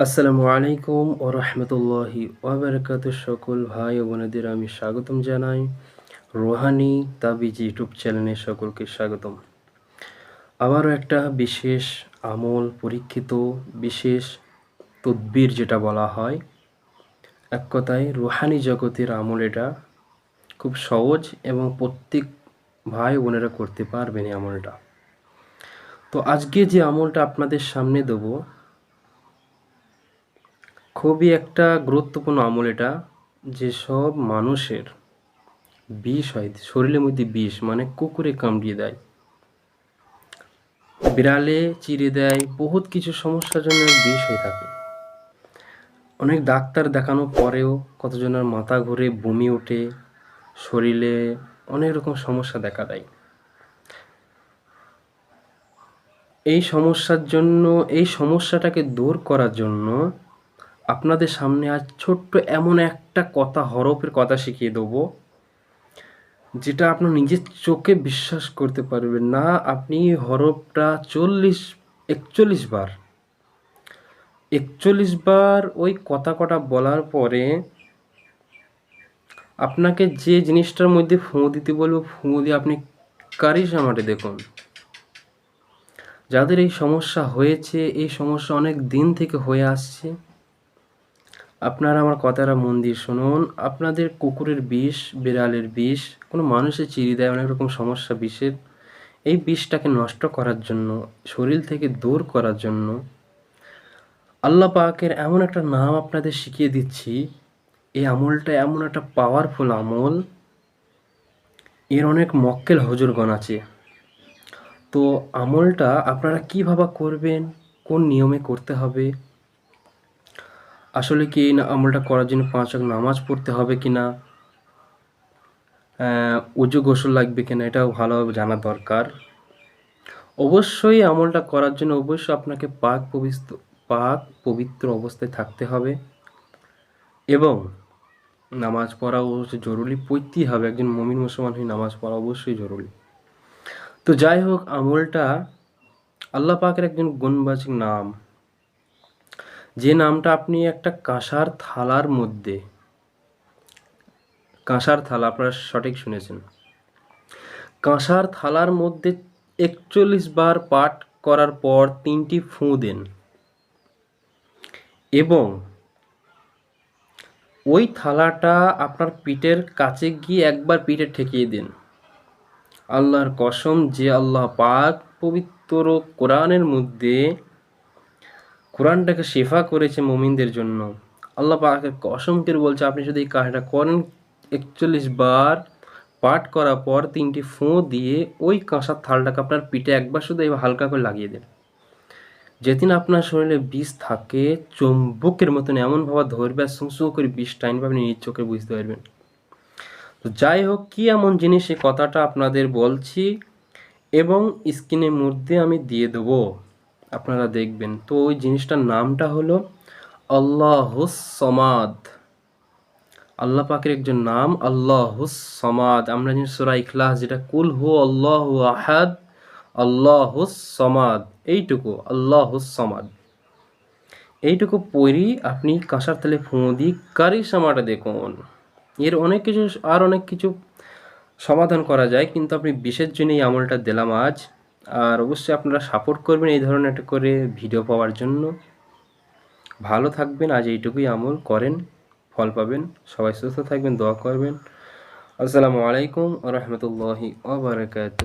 আসসালামু আলাইকুম ও রহমতুল্লাহি ওবরাকাত সকল ভাই ও বোনেদের আমি স্বাগতম জানাই। রোহানি তাবিজ ইউটিউব চ্যানেলে সকলকে স্বাগতম। আবারও একটা বিশেষ আমল, পরীক্ষিত বিশেষ তদ্বির যেটা বলা হয়। এক কথায় রুহানি জগতের আমল এটা খুব সহজ এবং প্রত্যেক ভাই বোনেরা করতে পারবেন এই আমলটা। তো আজকে যে আমলটা আপনাদের সামনে দেবো খুবই একটা গুরুত্বপূর্ণ আমল এটা যে সব মানুষের বিষ হয়, শরীরের মধ্যে বিষ মানে কুকুরে কামড়িয়ে দেয়। বিড়ালে চিড়ে দেয়, বহুত কিছু সমস্যার জন্য বিষ হয়ে থাকে। অনেক ডাক্তার দেখানোর পরেও কতজনের মাথা ঘুরে বমি ওঠে, শরীরে অনেক রকম সমস্যা দেখা দেয়। এই সমস্যার জন্য, এই সমস্যাটাকে দূর করার জন্য আপনাদের সামনে আজ ছোট্ট এমন একটা কথা, হরফের কথা শিখিয়ে দেবো, যেটা আপনার নিজের চোখে বিশ্বাস করতে পারবেন না। আপনি হরফটা চল্লিশ, একচল্লিশ বার একচল্লিশ বার ওই কথা কটা বলার পরে আপনাকে যে জিনিসটার মধ্যে ফুঁ দিতে বলব, ফুঁ দিয়ে আপনি কারিস আমারে দেখুন। যাদের এই সমস্যা হয়েছে, এই সমস্যা অনেক দিন থেকে হয়ে আসছে আপনারা আমার কথাটা মন দিয়ে শুনুন। আপনাদের কুকুরের বিষ, বিড়ালের বিষ, কোনো মানুষের চিরি দেয়, অনেক রকম সমস্যা বিষের। এই বিষটাকে নষ্ট করার জন্য, শরীর থেকে দূর করার জন্য আল্লাহ পাকের এমন একটা নাম আপনাদের শিখিয়ে দিচ্ছি। এই আমলটা এমন একটা পাওয়ারফুল আমল। এর অনেক মক্কেল হজুরগণ আছে। তো আমলটা আপনারা কীভাবে করবেন, কোন নিয়মে করতে হবে আসলে কি এই আমলটা করার জন্য পাঁচ ওয়াক্ত নামাজ পড়তে হবে কি না? উজু গোসল লাগবে কিনা এটাও ভালোভাবে জানা দরকার। অবশ্যই আমলটা করার জন্য অবশ্যই আপনাকে পাক পবিত্র পাক পবিত্র অবস্থায় থাকতে হবে। এবং নামাজ পড়া অবশ্যই জরুরি পড়তেই হবে, একজন মমিন মুসলমান হয়ে নামাজ পড়া অবশ্যই জরুরি। তো যাই হোক, আমলটা আল্লাহ পাকের একজন গুণবাচিক নাম। যে নামটা আপনি একটা কাঁসার থালার মধ্যে। কাঁসার থালা, আপনারা সঠিক শুনেছেন। কাঁসার থালার মধ্যে একচল্লিশ বার পাঠ করার পর তিনটি ফুঁ দেন। এবং ওই থালাটা আপনার পিঠের কাছে গিয়ে একবার পিঠে ঠেকিয়ে দিন। আল্লাহর কসম যে আল্লাহ পাক পবিত্র কোরআনের মধ্যে কোরআনটাকে শেফা করেছে মমিনদের জন্য। আল্লাহ পাকে কসম করে বলছে, আপনি যদি এই কাজটা করেন, একচল্লিশ বার পাঠ করার পর তিনটি ফোঁ দিয়ে ওই কাঁসার থালটাকে আপনার পিঠে একবার শুধু এবার হালকা করে লাগিয়ে দেন যেদিন আপনার শরীরে বিষ থাকে, চুম্বকের মতন এমনভাবে ধরবে আর সুঁ করে বিষ টাইনবে, আপনি নিজ চোখে বুঝতে পারবেন। তো যাই হোক, কী এমন জিনিস এই কথাটা আপনাদের বলছি এবং স্ক্রিনের মধ্যে আমি দিয়ে দেবো। আপনারা দেখবেন। তো ওই জিনিসটার নামটা হলো আল্লাহুস সমাদ আল্লাহ পাকের একজন নাম আল্লাহুস সমাদ আমরা জানি সুরা ইখলাস যেটা, কুল হু আল্লাহ আহাদ আল্লাহুস সমাদ এইটুকু আল্লাহুস সমাদ এইটুকু পড়ি আপনি কাঁসার তেলে ফুঁ দিই কারি সামাটা দেখুন। এর অনেক কিছু, আর অনেক কিছু সমাধান করা যায়, কিন্তু আপনি বিশেষ জন্য এই আমলটা দিলাম আজ। আর অবশ্যই আপনারা সাপোর্ট করবেন এই ধরনের একটা করে ভিডিও পাওয়ার জন্য। ভালো থাকবেন, আজ এইটুকুই আমল, করেন, ফল পাবেন, সবাই সুস্থ থাকবেন, দোয়া করবেন। আসসালামু আলাইকুম রহমতুল্লাহি ওবরাকাত